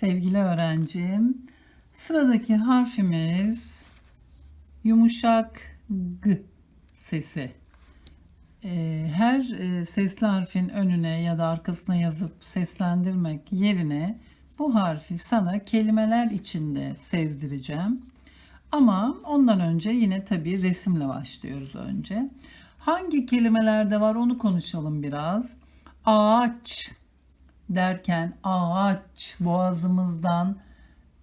Sevgili öğrencim, sıradaki harfimiz yumuşak g sesi. Ee, her e, sesli harfin önüne ya da arkasına yazıp seslendirmek yerine bu harfi sana kelimeler içinde sezdireceğim. Ama ondan önce yine tabii resimle başlıyoruz önce. Hangi kelimelerde var onu konuşalım biraz. Ağaç derken ağaç boğazımızdan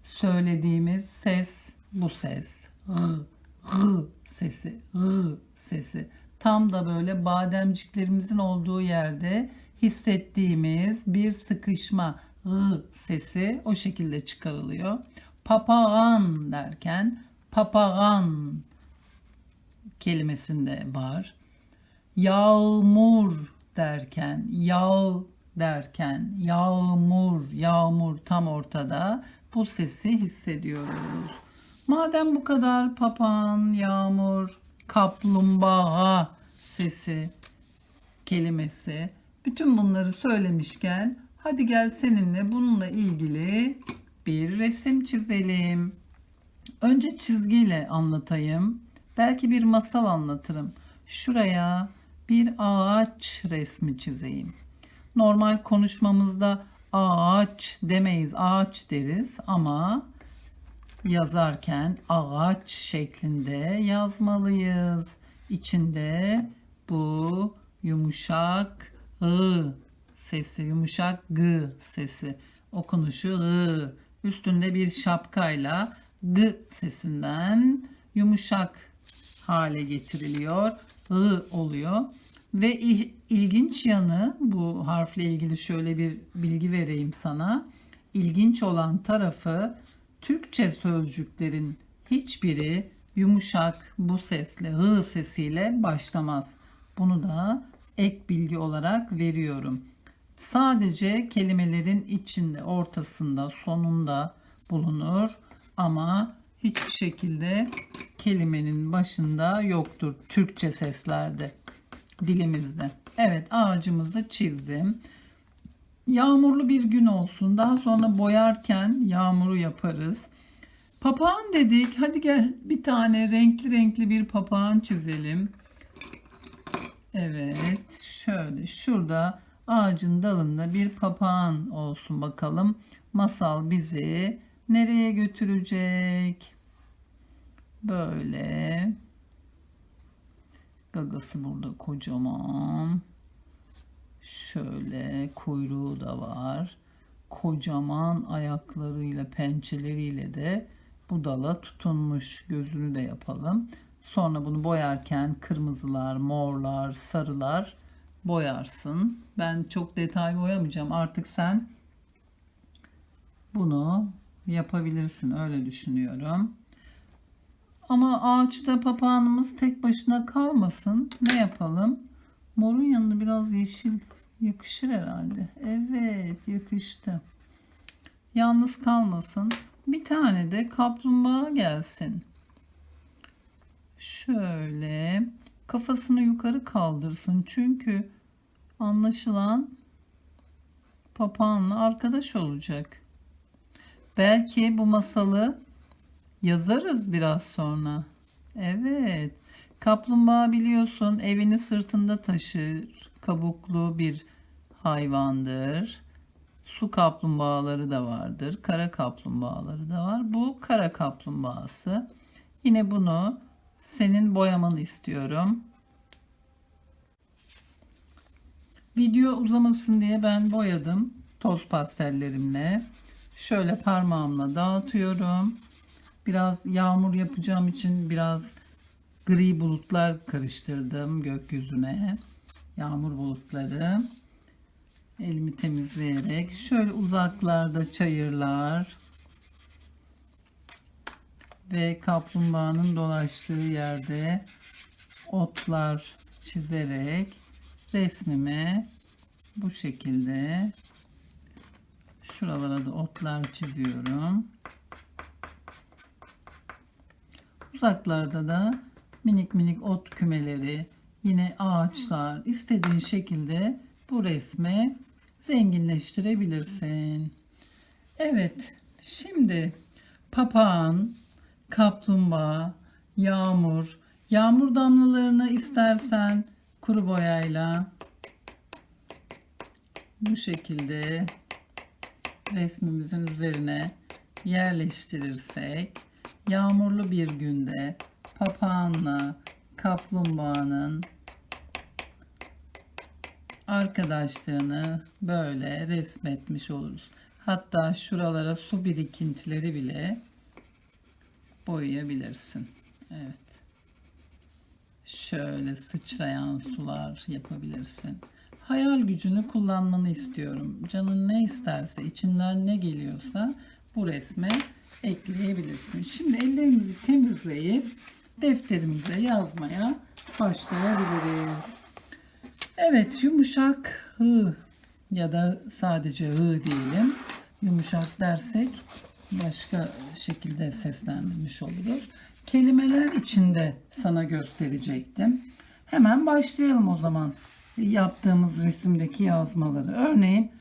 söylediğimiz ses bu ses. Hı, hı sesi, hı sesi. Tam da böyle bademciklerimizin olduğu yerde hissettiğimiz bir sıkışma hı sesi o şekilde çıkarılıyor. Papağan derken papağan kelimesinde var. Yağmur derken, yağ derken, yağmur, yağmur tam ortada bu sesi hissediyoruz. Madem bu kadar papağan, yağmur, kaplumbağa sesi, kelimesi, bütün bunları söylemişken hadi gel seninle bununla ilgili bir resim çizelim. Önce çizgiyle anlatayım. Belki bir masal anlatırım. Şuraya bir ağaç resmi çizeyim. Normal konuşmamızda ağaç demeyiz, ağaç deriz ama yazarken ağaç şeklinde yazmalıyız. İçinde bu yumuşak ı sesi, yumuşak g sesi okunuşu ı. Üstünde bir şapkayla g sesinden yumuşak hale getiriliyor. I oluyor. Ve ilginç yanı bu harfle ilgili şöyle bir bilgi vereyim sana. İlginç olan tarafı Türkçe sözcüklerin hiçbiri yumuşak bu sesle, hı sesiyle başlamaz. Bunu da ek bilgi olarak veriyorum. Sadece kelimelerin içinde, ortasında, sonunda bulunur ama hiçbir şekilde kelimenin başında yoktur Türkçe seslerde dilimizde. Evet ağacımızı çizdim. Yağmurlu bir gün olsun. Daha sonra boyarken yağmuru yaparız. Papağan dedik. Hadi gel bir tane renkli renkli bir papağan çizelim. Evet şöyle şurada ağacın dalında bir papağan olsun bakalım. Masal bizi nereye götürecek? Böyle. Gagası burada kocaman. Şöyle kuyruğu da var. Kocaman ayaklarıyla, pençeleriyle de bu dala tutunmuş. Gözünü de yapalım. Sonra bunu boyarken kırmızılar, morlar, sarılar boyarsın. Ben çok detay boyamayacağım. Artık sen bunu yapabilirsin. Öyle düşünüyorum. Ama ağaçta papağanımız tek başına kalmasın. Ne yapalım? Morun yanına biraz yeşil yakışır herhalde. Evet yakıştı. Yalnız kalmasın. Bir tane de kaplumbağa gelsin. Şöyle kafasını yukarı kaldırsın. Çünkü anlaşılan papağanla arkadaş olacak. Belki bu masalı yazarız biraz sonra. Evet. Kaplumbağa biliyorsun evini sırtında taşır. Kabuklu bir hayvandır. Su kaplumbağaları da vardır. Kara kaplumbağaları da var. Bu kara kaplumbağası. Yine bunu senin boyamanı istiyorum. Video uzamasın diye ben boyadım toz pastellerimle. Şöyle parmağımla dağıtıyorum. Biraz yağmur yapacağım için biraz gri bulutlar karıştırdım gökyüzüne. Yağmur bulutları. Elimi temizleyerek şöyle uzaklarda çayırlar ve kaplumbağanın dolaştığı yerde otlar çizerek resmime bu şekilde şuralara da otlar çiziyorum. Uzaklarda da minik minik ot kümeleri, yine ağaçlar istediğin şekilde bu resmi zenginleştirebilirsin. Evet, şimdi papağan, kaplumbağa, yağmur, yağmur damlalarını istersen kuru boyayla bu şekilde resmimizin üzerine yerleştirirsek yağmurlu bir günde papağanla kaplumbağanın arkadaşlığını böyle resmetmiş oluruz. Hatta şuralara su birikintileri bile boyayabilirsin. Evet. Şöyle sıçrayan sular yapabilirsin. Hayal gücünü kullanmanı istiyorum. Canın ne isterse, içinden ne geliyorsa bu resme ekleyebilirsin. Şimdi ellerimizi temizleyip defterimize yazmaya başlayabiliriz. Evet, yumuşak hı ya da sadece hı diyelim. Yumuşak dersek başka şekilde seslendirmiş oluruz. Kelimeler içinde sana gösterecektim. Hemen başlayalım o zaman yaptığımız resimdeki yazmaları. Örneğin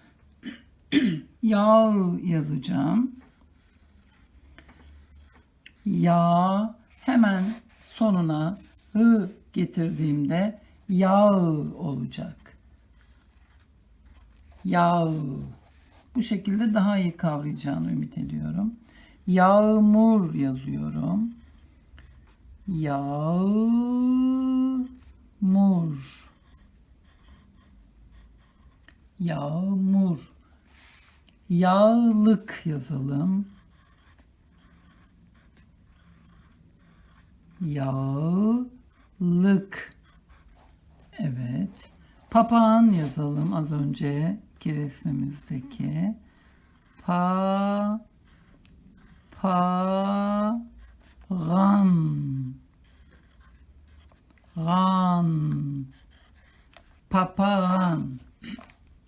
yağ yazacağım. Yağ hemen sonuna hı getirdiğimde yağ olacak. Yağ. Bu şekilde daha iyi kavrayacağını ümit ediyorum. Yağmur yazıyorum. Yağmur. Yağmur. Yağlık yazalım. Yağlık. Evet. Papağan yazalım az önceki resmimizdeki. Pa pa gan gan papağan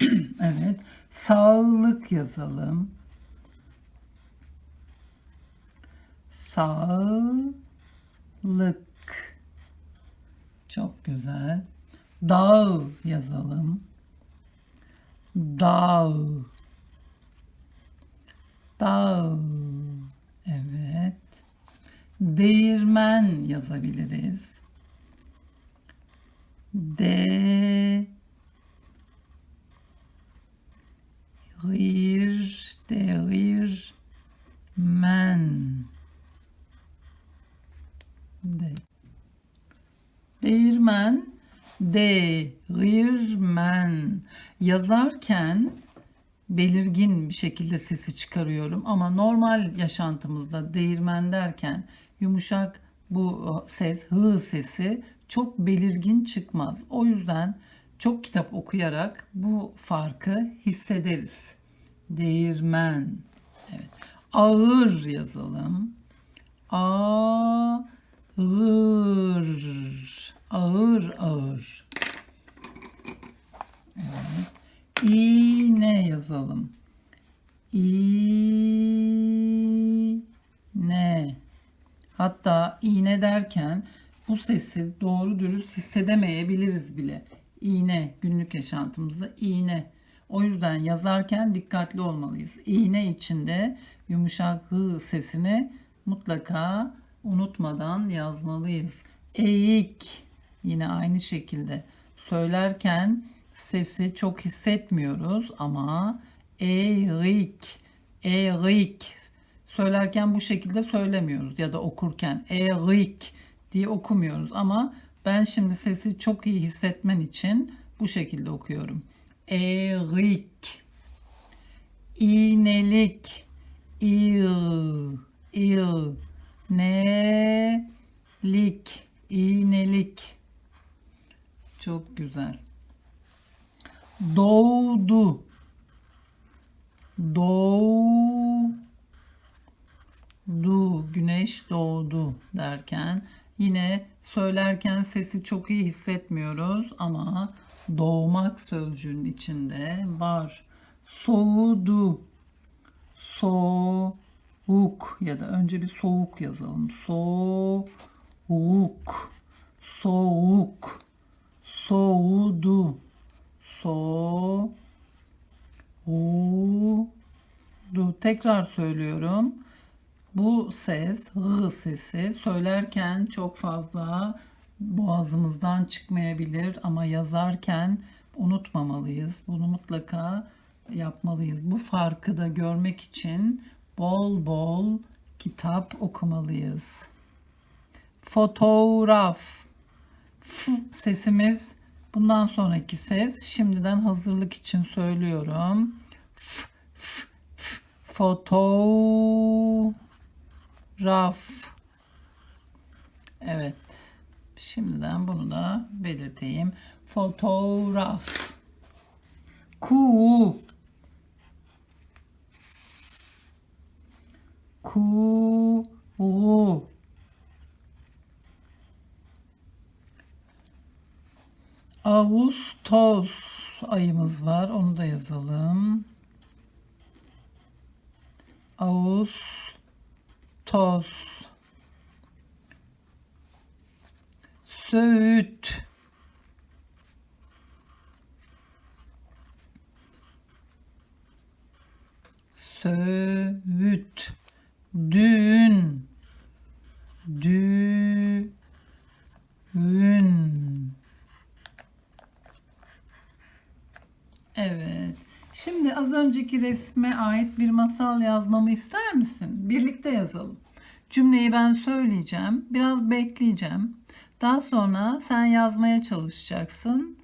evet sağlık yazalım sağlık çok güzel dağ yazalım. Dağ. Dağ. Evet. Değirmen yazabiliriz. De rir değir men de değirmen değirmen yazarken belirgin bir şekilde sesi çıkarıyorum ama normal yaşantımızda değirmen derken yumuşak bu ses hı sesi çok belirgin çıkmaz. O yüzden çok kitap okuyarak bu farkı hissederiz. Değirmen. Evet. Ağır yazalım. Ağır. Ağır ağır. Evet. İğne yazalım. İğne. Hatta iğne derken bu sesi doğru dürüst hissedemeyebiliriz bile. İğne günlük yaşantımızda iğne. O yüzden yazarken dikkatli olmalıyız. İğne içinde yumuşak hı sesini mutlaka unutmadan yazmalıyız. Eğik yine aynı şekilde söylerken sesi çok hissetmiyoruz ama eğik eğik söylerken bu şekilde söylemiyoruz ya da okurken eğik diye okumuyoruz ama ben şimdi sesi çok iyi hissetmen için bu şekilde okuyorum. Eğik iğnelik İ, İ, nelik, iğnelik. Çok güzel. Doğdu. Doğdu. Güneş doğdu derken yine söylerken sesi çok iyi hissetmiyoruz ama doğmak sözcüğünün içinde var. Soğudu. Soğuk ya da önce bir soğuk yazalım. Soğuk. Soğuk. Soğudu. Soğudu. Tekrar söylüyorum. Bu ses, hı sesi söylerken çok fazla boğazımızdan çıkmayabilir ama yazarken unutmamalıyız. Bunu mutlaka yapmalıyız. Bu farkı da görmek için bol bol kitap okumalıyız. Fotoğraf. F sesimiz bundan sonraki ses. Şimdiden hazırlık için söylüyorum. F, f, f, fotoğraf. Evet. Şimdiden bunu da belirteyim. Fotoğraf. Ku. Ku. Ağustos ayımız var. Onu da yazalım. Ağustos. Söğüt. Söğüt. Dün. Düğün. Evet. Şimdi az önceki resme ait bir masal yazmamı ister misin? Birlikte yazalım. Cümleyi ben söyleyeceğim. Biraz bekleyeceğim. Daha sonra sen yazmaya çalışacaksın.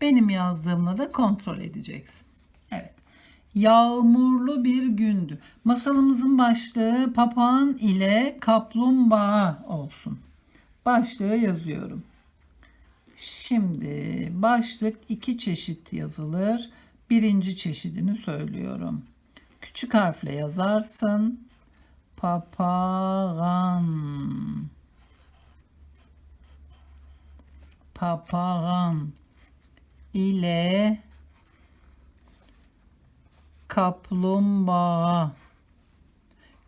Benim yazdığımla da kontrol edeceksin. Evet. Yağmurlu bir gündü. Masalımızın başlığı papağan ile kaplumbağa olsun. Başlığı yazıyorum. Şimdi başlık iki çeşit yazılır. Birinci çeşidini söylüyorum. Küçük harfle yazarsın. Papağan. Papağan ile kaplumbağa.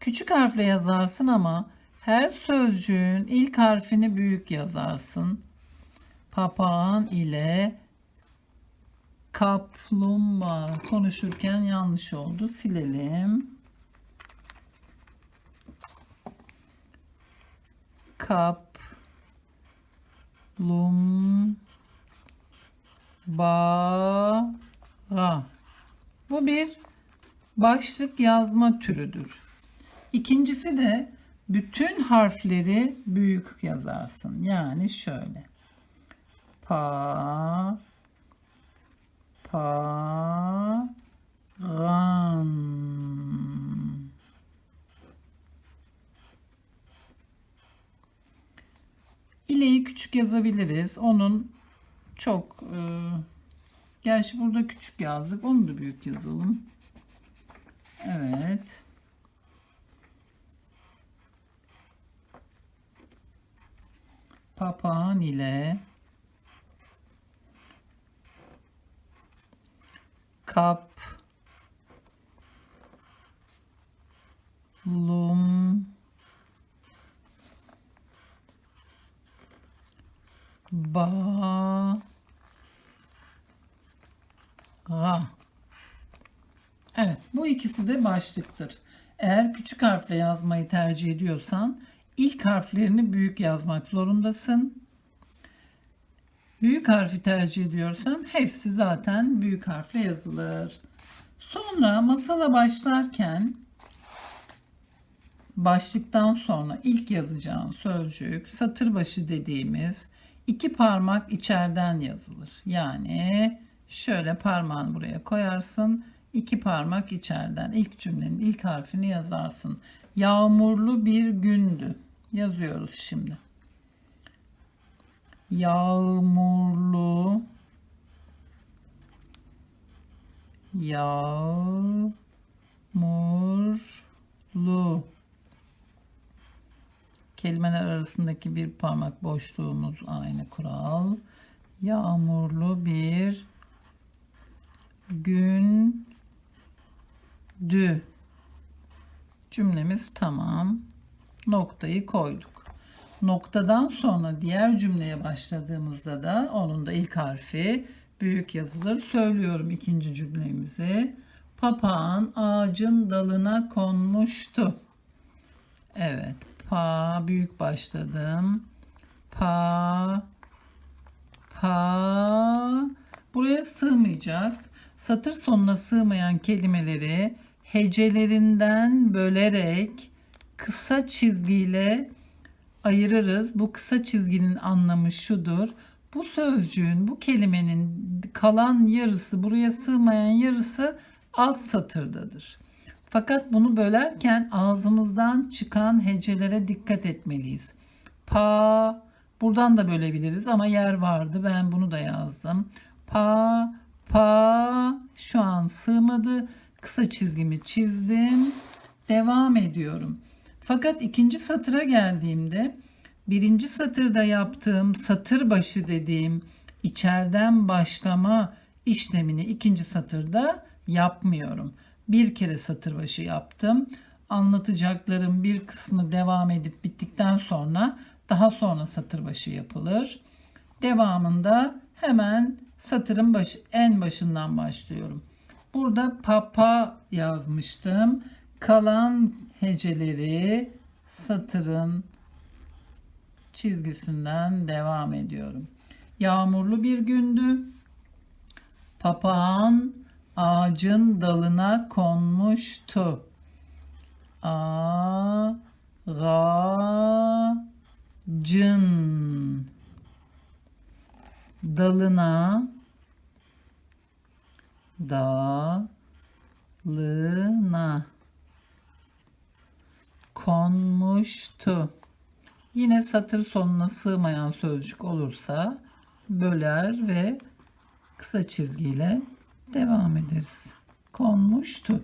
Küçük harfle yazarsın ama her sözcüğün ilk harfini büyük yazarsın. Papağan ile kaplumbağa konuşurken yanlış oldu. Silelim. Kaplumbağa. Bu bir başlık yazma türüdür. İkincisi de bütün harfleri büyük yazarsın. Yani şöyle. Pa pa ran İleyi küçük yazabiliriz. Onun çok e, gerçi burada küçük yazdık. Onu da büyük yazalım. Evet. Papağan ile kap lum ba ga Evet bu ikisi de başlıktır. Eğer küçük harfle yazmayı tercih ediyorsan ilk harflerini büyük yazmak zorundasın. Büyük harfi tercih ediyorsan hepsi zaten büyük harfle yazılır. Sonra masala başlarken başlıktan sonra ilk yazacağım sözcük satır başı dediğimiz iki parmak içeriden yazılır. Yani şöyle parmağını buraya koyarsın. iki parmak içeriden ilk cümlenin ilk harfini yazarsın. Yağmurlu bir gündü. Yazıyoruz şimdi. Yağmurlu Yağmurlu Kelimeler arasındaki bir parmak boşluğumuz aynı kural. Yağmurlu bir gündü. Cümlemiz tamam. Noktayı koyduk. Noktadan sonra diğer cümleye başladığımızda da onun da ilk harfi büyük yazılır. Söylüyorum ikinci cümlemizi. Papağan ağacın dalına konmuştu. Evet. Pa büyük başladım. Pa pa buraya sığmayacak. Satır sonuna sığmayan kelimeleri hecelerinden bölerek kısa çizgiyle ayırırız. Bu kısa çizginin anlamı şudur. Bu sözcüğün, bu kelimenin kalan yarısı, buraya sığmayan yarısı alt satırdadır. Fakat bunu bölerken ağzımızdan çıkan hecelere dikkat etmeliyiz. Pa, buradan da bölebiliriz ama yer vardı. Ben bunu da yazdım. Pa, pa, şu an sığmadı. Kısa çizgimi çizdim. Devam ediyorum. Fakat ikinci satıra geldiğimde birinci satırda yaptığım satır başı dediğim içeriden başlama işlemini ikinci satırda yapmıyorum. Bir kere satır başı yaptım. Anlatacaklarım bir kısmı devam edip bittikten sonra daha sonra satır başı yapılır. Devamında hemen satırın başı en başından başlıyorum. Burada papa yazmıştım. Kalan heceleri satırın çizgisinden devam ediyorum. Yağmurlu bir gündü. Papağan ağacın dalına konmuştu. Ağacın dalına dalına konmuştu. Yine satır sonuna sığmayan sözcük olursa böler ve kısa çizgiyle devam ederiz. Konmuştu.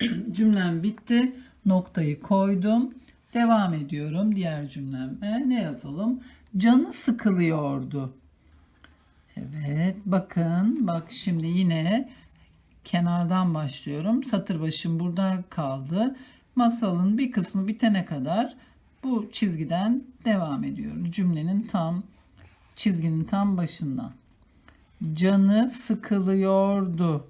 Cümlem bitti. Noktayı koydum. Devam ediyorum diğer cümleme. Ne yazalım? Canı sıkılıyordu. Evet bakın bak şimdi yine kenardan başlıyorum. Satır başım burada kaldı. Masalın bir kısmı bitene kadar bu çizgiden devam ediyorum. Cümlenin tam çizginin tam başından. Canı sıkılıyordu.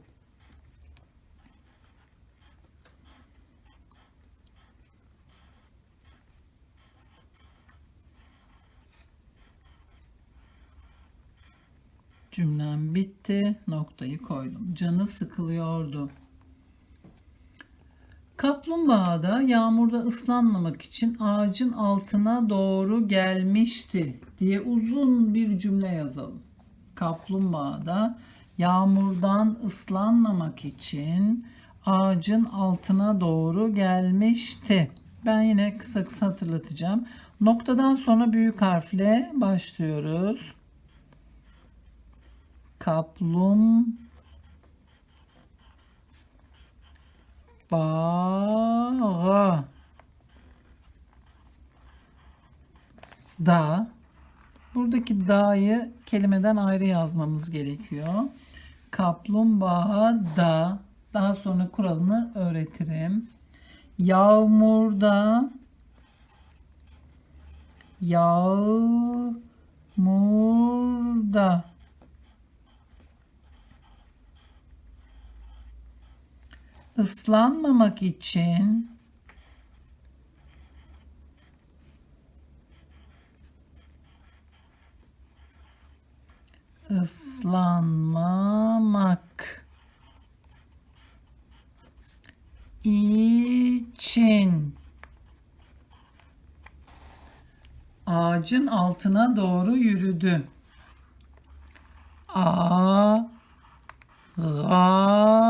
Cümlem bitti. Noktayı koydum. Canı sıkılıyordu. Kaplumbağa da yağmurda ıslanmamak için ağacın altına doğru gelmişti diye uzun bir cümle yazalım. Kaplumbağa da yağmurdan ıslanmamak için ağacın altına doğru gelmişti. Ben yine kısa kısa hatırlatacağım. Noktadan sonra büyük harfle başlıyoruz. Kaplum bağa da. Buradaki da'yı kelimeden ayrı yazmamız gerekiyor. Kaplumbağa da. Daha sonra kuralını öğretirim. Yağmurda. Yağmurda ıslanmamak için ıslanmamak için ağacın altına doğru yürüdü. A Ga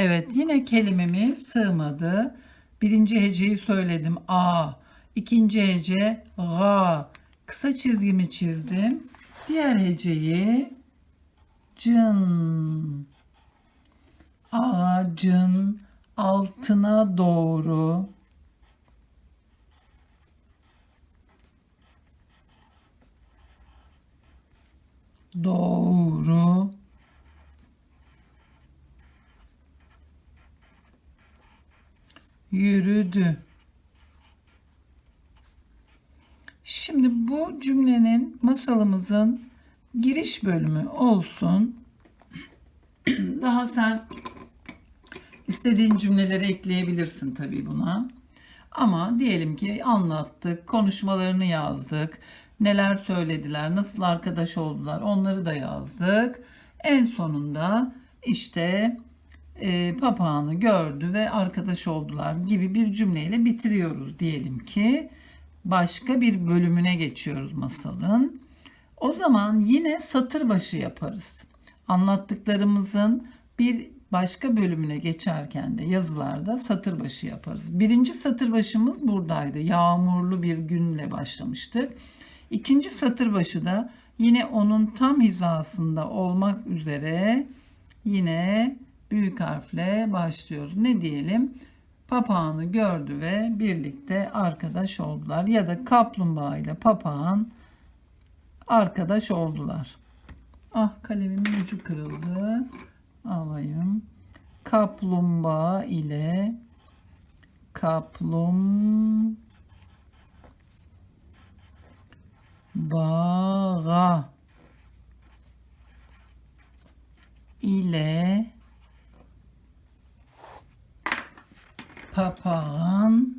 Evet yine kelimemiz sığmadı. Birinci heceyi söyledim. A. İkinci hece ga. Kısa çizgimi çizdim. Diğer heceyi cın. Ağacın altına doğru doğru yürüdü. Şimdi bu cümlenin masalımızın giriş bölümü olsun. Daha sen İstediğin cümleleri ekleyebilirsin tabii buna. Ama diyelim ki anlattık, konuşmalarını yazdık, neler söylediler, nasıl arkadaş oldular onları da yazdık. En sonunda işte e, papağanı gördü ve arkadaş oldular gibi bir cümleyle bitiriyoruz diyelim ki. Başka bir bölümüne geçiyoruz masalın. O zaman yine satır başı yaparız. Anlattıklarımızın bir başka bölümüne geçerken de yazılarda satır başı yaparız. Birinci satır başımız buradaydı. Yağmurlu bir günle başlamıştık. İkinci satır başı da yine onun tam hizasında olmak üzere yine büyük harfle başlıyoruz. Ne diyelim? Papağanı gördü ve birlikte arkadaş oldular. Ya da kaplumbağa ile papağan arkadaş oldular. Ah kalemimin ucu kırıldı. Alayım. Kaplumbağa ile kaplum bağa ile papağan.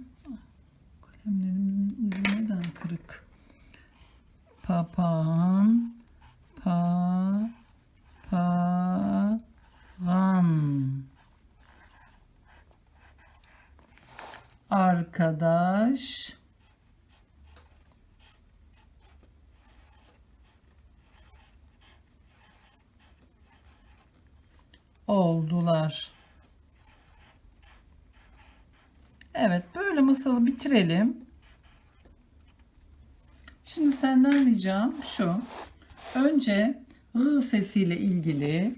Papağan pa pa Van arkadaş oldular. Evet, böyle masalı bitirelim. Şimdi senden ricam şu. Önce r sesiyle ilgili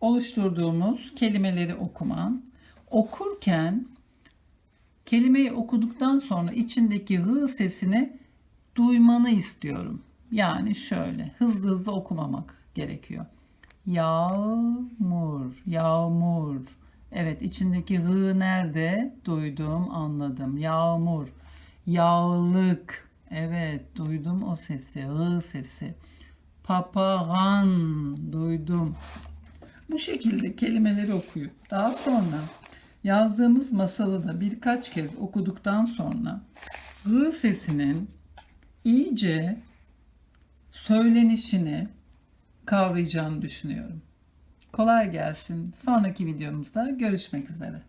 oluşturduğumuz kelimeleri okuman. Okurken kelimeyi okuduktan sonra içindeki hı sesini duymanı istiyorum. Yani şöyle hızlı hızlı okumamak gerekiyor. Yağmur, yağmur. Evet içindeki hı nerede? Duydum, anladım. Yağmur. Yağlık. Evet duydum o sesi, hı sesi. Papağan duydum. Bu şekilde kelimeleri okuyup daha sonra yazdığımız masalı da birkaç kez okuduktan sonra hı sesinin iyice söylenişini kavrayacağını düşünüyorum. Kolay gelsin. Sonraki videomuzda görüşmek üzere.